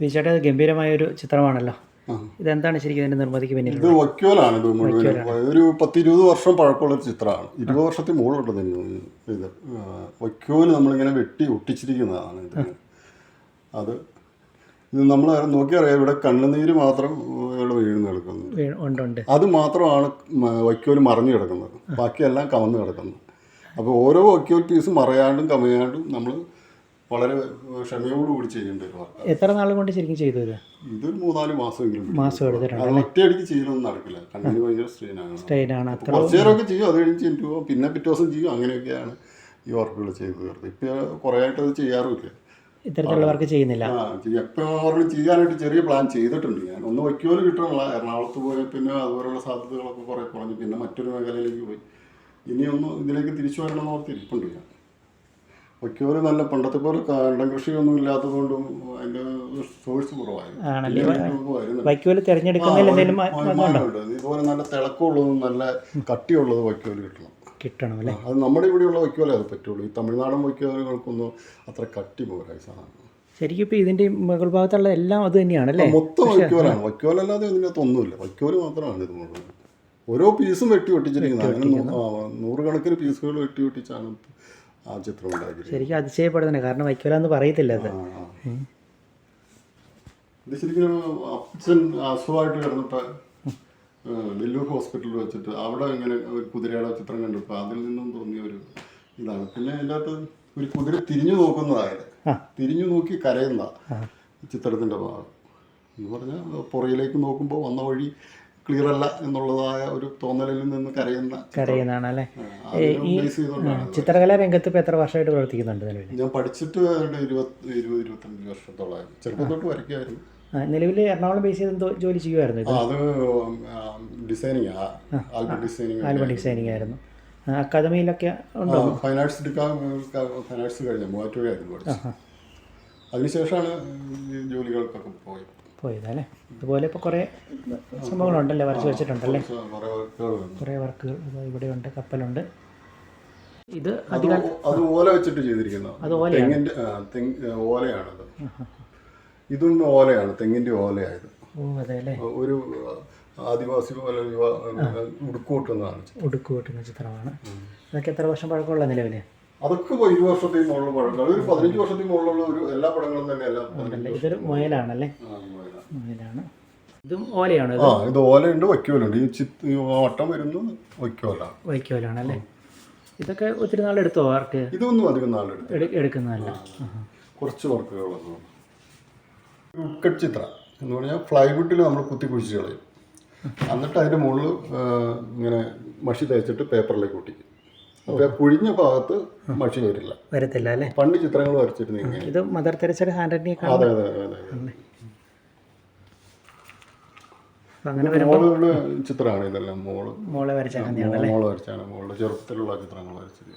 ബിജേട്ട ഗംഭീരമായ ഒരു ചിത്രമാണല്ലോ. ഇതെന്താണ് ശരിക്കും ഇതിന്റെ നിർമ്മിതിക്ക് പിന്നിൽ ഇത് വക്യോലാണ് ഇത് മുഴുവൻ ഒരു പത്തിരുപത് വർഷം പഴക്കമുള്ള ചിത്രമാണ്. ഇരുപത് വർഷത്തിൽ മുകളിലുണ്ട് ഇതിന് ഇത് വക്യോൽ നമ്മളിങ്ങനെ വെട്ടി ഒട്ടിച്ചിരിക്കുന്നതാണ് ഇത്. അത് ഇത് നമ്മൾ നോക്കിയറിയാം ഇവിടെ കണ്ണുനീര് മാത്രം ഇവിടെ വീഴുന്ന ഉണ്ട് അത് മാത്രമാണ് വൈക്കോൽ മറിഞ്ഞു കിടക്കുന്നത്. ബാക്കിയെല്ലാം കമന്ന് കിടക്കുന്നു. അപ്പോൾ ഓരോ വൈക്കോൽ പീസും മറയാണ്ടും കമയാണ്ടും നമ്മൾ വളരെ ക്ഷമയോടുകൂടി ചെയ്യേണ്ട ഒരു എത്ര നാൾ കൊണ്ട് ശരിക്കും ചെയ്തു ഇത്? ഇതൊരു മൂന്നാൽ മാസമെങ്കിലും. മാസം എടുത്തിട്ടുണ്ട് അത് ഒറ്റയടിക്ക് ചെയ്യലൊന്നും നടക്കില്ല. കണ്ണിന് ഭയങ്കര സ്ട്രെയിനാണ് ട്രെയിനാണ് അത്ര കുറച്ച് നേരമൊക്കെ ചെയ്യും. അത് കഴിഞ്ഞ് ചെയ്തിട്ട് പോകും. പിന്നെ പിറ്റേ ദിവസം ചെയ്യും. അങ്ങനെയൊക്കെയാണ് ഈ വർക്കുകൾ ചെയ്തു തീർത്ത്. ഇപ്പം കുറേ ആയിട്ട് അത് ചെയ്യാറുമില്ല. ഇത്തരത്തിലുള്ള വർക്ക് ചെയ്യുന്നില്ല. എപ്പോഴും ചെയ്യാനായിട്ട് ചെറിയ പ്ലാൻ ചെയ്തിട്ടുണ്ട്. ഞാൻ ഒന്ന് വയ്ക്കോൽ കിട്ടണമല്ല എറണാകുളത്ത് പോയ പിന്നെ അതുപോലുള്ള സാധ്യതകളൊക്കെ കുറേ കുറഞ്ഞു. പിന്നെ മറ്റൊരു മേഖലയിലേക്ക് പോയി. ഇനിയൊന്ന് ഇതിലേക്ക് തിരിച്ചു വരണം ഓർത്തിരിപ്പുണ്ട് ഓർത്ത് ഞാൻ. വയ്ക്കോൽ നല്ല പണ്ടത്തെ പോലെ കണ്ടം കൃഷിയൊന്നും ഇല്ലാത്തതുകൊണ്ടും അതിന്റെ സോഴ്സ് കുറവായിരുന്നു. വൈക്കോൽ തിരഞ്ഞെടുക്കുന്നതിൽ എന്തെങ്കിലും. ഇതുപോലെ നല്ല തിളക്കമുള്ളതും നല്ല കട്ടിയുള്ളതും വൈക്കോൽ കിട്ടണം. കിട്ടണം അല്ലേ അത് നമ്മുടെ ഇവിടെയുള്ള വൈക്കോലേ അത് പറ്റുള്ളൂ. ഈ തമിഴ്നാടൻ വൈക്കോലുകൾക്കൊന്നും അത്ര കട്ടി പോരായി സാധനം ശരിക്കും ഇപ്പോൾ ഇതിന്റെ മുകൾ ഭാഗത്തുള്ള എല്ലാം അത് തന്നെയാണല്ലേ? മൊത്തം വൈക്കോലാണ്. വൈക്കോലല്ലാതെ ഇതിനകത്ത് ഒന്നുമില്ല വൈക്കോൽ മാത്രമാണ് ഇത് മുഴുവൻ ഓരോ പീസും വെട്ടി ഒട്ടിച്ചിരിക്കുന്നത്. അങ്ങനെ നൂറുകണക്കിന് പീസുകൾ വെട്ടി ഒട്ടിച്ചാണ് ആ ചിത്രം ഉണ്ടാക്കിയിരിക്കുന്നത് ശരിക്കും അതിശയപ്പെടുന്നത് കാരണം വൈക്കോലാന്ന് പറയത്തില്ല അത്. ഇത് ശരിക്കും അച്ഛൻ അസുഖമായിട്ട് കിടന്നിട്ട് വെല്ലൂർ ഹോസ്പിറ്റലിൽ വെച്ചിട്ട് അവിടെ ഇങ്ങനെ ഒരു കുതിരയുടെ ചിത്രം കണ്ടപ്പോൾ അതിൽ നിന്നും തോന്നിയ ഒരു ഇതാണ്. പിന്നെ അതിന്റെ അകത്ത് ഒരു കുതിര തിരിഞ്ഞു നോക്കുന്നതായത്. തിരിഞ്ഞു നോക്കി കരയുന്ന ചിത്രത്തിന്റെ ഭാഗം. എന്ന് പറഞ്ഞാൽ പുറയിലേക്ക് നോക്കുമ്പോൾ വന്ന വഴി ക്ലിയർ അല്ല എന്നുള്ളതായ ഒരു തോന്നലിൽ നിന്ന് കരയുന്ന കരയുന്നതാണ് അല്ലേ ഈ ചിത്രകലാ രംഗത്ത് ഇപ്പോൾ എത്ര വർഷമായിട്ട് പ്രവർത്തിക്കുന്നുണ്ട് നിലവിൽ ഞാൻ പഠിച്ചിട്ട് ഇരുപത് ഇരുപത് ഇരുപത്തഞ്ച് വർഷത്തോളമായി. ചെറുപ്പം തൊട്ട് വരയ്ക്കായിരുന്നു നിലവിൽ എറണാകുളം ബേസ് ചെയ്ത് ജോലി ചെയ്യുമായിരുന്നു അത് designing album designing album designing ആയിരുന്നു. അക്കാദമിയിലൊക്കെ ഉണ്ടോ? ഫൈൻ ആർട്സ് ഫൈൻ ആർട്സ് കഴിഞ്ഞ മൂവാറ്റുപുഴയായിരുന്നു പഠിച്ചത്. അതിനുശേഷമാണ് ജോലികൾക്കൊക്കെ പോയത്. പോയതല്ലേ? അതുപോലെ ഇപ്പോൾ കുറേ സംഭവങ്ങളുണ്ടല്ലേ? വരച്ച് വെച്ചിട്ടുണ്ടല്ലേ? കുറേ വർക്കുകൾ ഇവിടെ ഇവിടെയുണ്ട് കപ്പലുണ്ട്. ഇത് അത് ഓല വെച്ചിട്ട് ചെയ്തിരിക്കുന്നത് തെങ്ങിന്റെ ആ, തെങ്ങ് ആ, ഓലയാണത്. ഇതും ഓലയാണ് തെങ്ങിന്റെ ഓലയായത്. ഒരു ആദിവാസി പോലെ ഉടുക്കൂട്ടുന്നതാണ് ഉടുക്കൂട്ടുന്ന ചിത്രമാണ്. ഇതൊക്കെ എത്ര വർഷം പഴക്കമുള്ള നിലവിൽ അതൊക്കെ ഇപ്പൊ ഇരു വർഷത്തെ മുകളിൽ പഴങ്ങൾ ഒരു പതിനഞ്ച് വർഷത്തെ മുകളിലുള്ള ഒരു എല്ലാ പടങ്ങളും തന്നെ എല്ലാം പതിനഞ്ച് ഇതൊരു മുയലാണല്ലേ? ആ, മുതലാണ്. മുയലാണ്. ഇതും ഓലയാണ് ആ ഇത് ഓലയുണ്ട് വയ്ക്കോലുണ്ട്. ഈ ചിത്ത് ഓട്ടം വട്ടം വൈക്കോല വയ്ക്കോല വൈക്കോലാണല്ലേ ഇതൊക്കെ ഒത്തിരി നാളെടുത്തോ വർക്ക്? ഇതൊന്നും അധികം എടു എടുക്കുന്നതല്ല. കുറച്ച് വർക്കുകൾ ഉൾക്കട്ട് ചിത്ര എന്ന് പറഞ്ഞാൽ ഫ്ലൈവുഡിൽ നമ്മൾ കുത്തി കുഴിച്ച് കളയും. എന്നിട്ട് അതിന്റെ മുകളിൽ ഇങ്ങനെ മഷി തേച്ചിട്ട് പേപ്പറിലേക്ക് ഒട്ടിക്കും അപ്പോൾ ആ കുഴിഞ്ഞ ഭാഗത്ത് മഷി വരില്ല വരത്തില്ല അല്ലേ? പണ്ട് ചിത്രങ്ങൾ വരച്ചിരുന്നു ഇങ്ങനെ ഇത് മദർ തെരച്ചയുടെ ഹാൻഡ് റൈറ്റിംഗ് അതെ അതെ അതെ അതെ. അങ്ങനെ മോളുടെ ചിത്രമാണ് ഇതെല്ലാം മോൾ. മോളെ വരച്ചാണ് മോളെ വരച്ചാണ്. മോളുടെ ചെറുപ്പത്തിലുള്ള ചിത്രങ്ങൾ വരച്ചത്